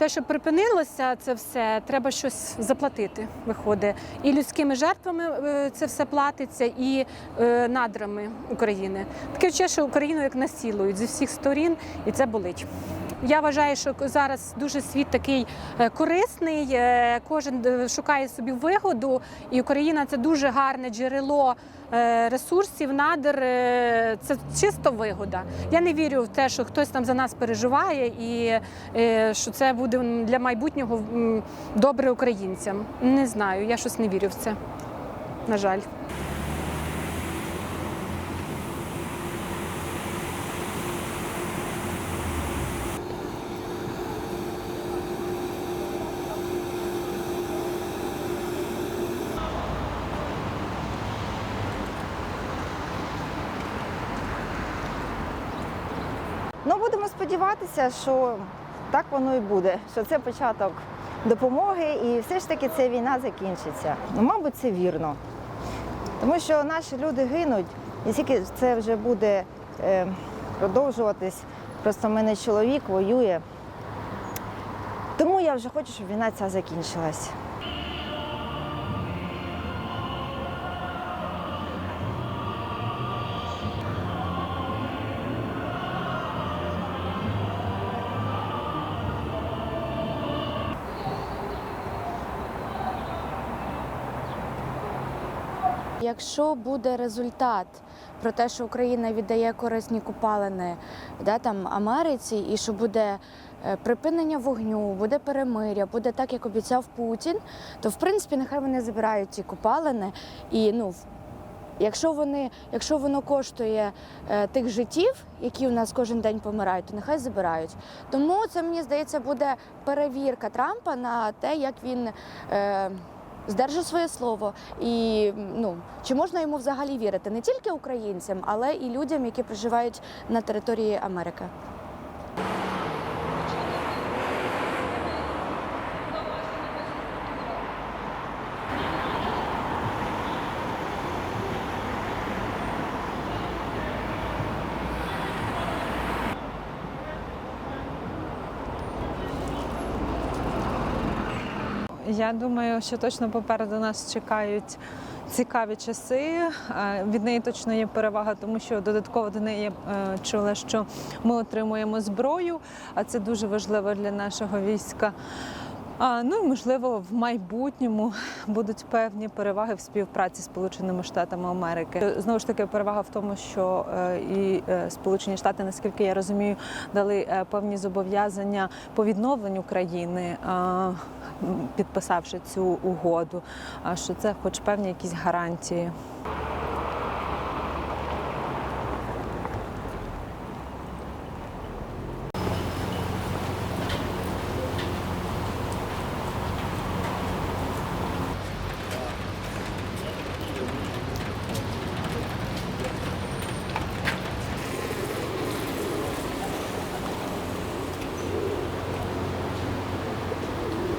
те, що припинилося це все, треба щось заплатити. Виходить. І людськими жертвами е, це все платиться, і е, надрами України. Таке що Україну як насілують зі всіх сторін, і це болить. Я вважаю, що зараз дуже світ такий е, корисний, е, кожен е, шукає собі вигоду, і Україна це дуже гарне джерело ресурсів, надр. Це чисто вигода. Я не вірю в те, що хтось там за нас переживає, і що це буде для майбутнього добре українцям. Не знаю, я щось не вірю в це. На жаль. Ну, будемо сподіватися, що так воно і буде, що це початок допомоги, і все ж таки ця війна закінчиться. Ну, мабуть, це вірно. Тому що наші люди гинуть, і тільки це вже буде е, продовжуватись. Просто в мене чоловік воює. Тому я вже хочу, щоб війна ця закінчилась. Якщо буде результат про те, що Україна віддає корисні купалини да, там, Америці, і що буде е, припинення вогню, буде перемиря, буде так, як обіцяв Путін, то в принципі нехай вони забирають ці купалини. І ну, якщо, вони, якщо воно коштує е, тих життів, які у нас кожен день помирають, то нехай забирають. Тому це мені здається буде перевірка Трампа на те, як він. Е, здержав своє слово, і ну чи можна йому взагалі вірити не тільки українцям, але і людям, які проживають на території Америки. Я думаю, що точно попереду нас чекають цікаві часи. Е, Від неї точно є перевага, тому що додатково до неї е, чула, що ми отримуємо зброю, а це дуже важливо для нашого війська. А, ну і можливо, в майбутньому будуть певні переваги в співпраці з Сполученими Штатами Америки. Знову ж таки, перевага в тому, що е, і е, Сполучені Штати, наскільки я розумію, дали е, певні зобов'язання по відновленню країни, е, підписавши цю угоду. А що це, хоч певні якісь гарантії.